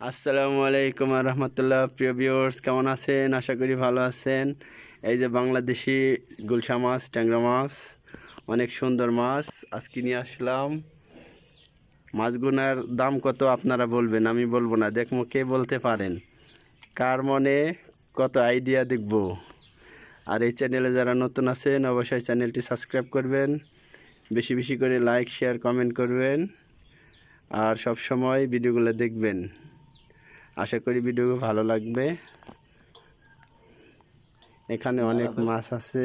আসসালামু আলাইকুম রহমতুল্লাহ প্রিয় ভিউয়ার্স কেমন আছেন? আশা করি ভালো আছেন। এই যে বাংলাদেশি গুলশা মাছ, ট্যাংরা মাছ, অনেক সুন্দর মাছ। আজকে নিয়ে আসলাম। মাছগুনার দাম কত আপনারা বলবেন? আমি বলব না। দেখব কে বলতে পারেন। কার মনে কত আইডিয়া দেখব। আর এই চ্যানেলে যারা নতুন আছেন, অবশ্যই চ্যানেলটি সাবস্ক্রাইব করবেন। বেশি বেশি করে লাইক শেয়ার কমেন্ট করবেন। আর সব সময় ভিডিওগুলো দেখবেন। আশা করি ভিডিও ভালো লাগবে। এখানে অনেক মাছ আছে।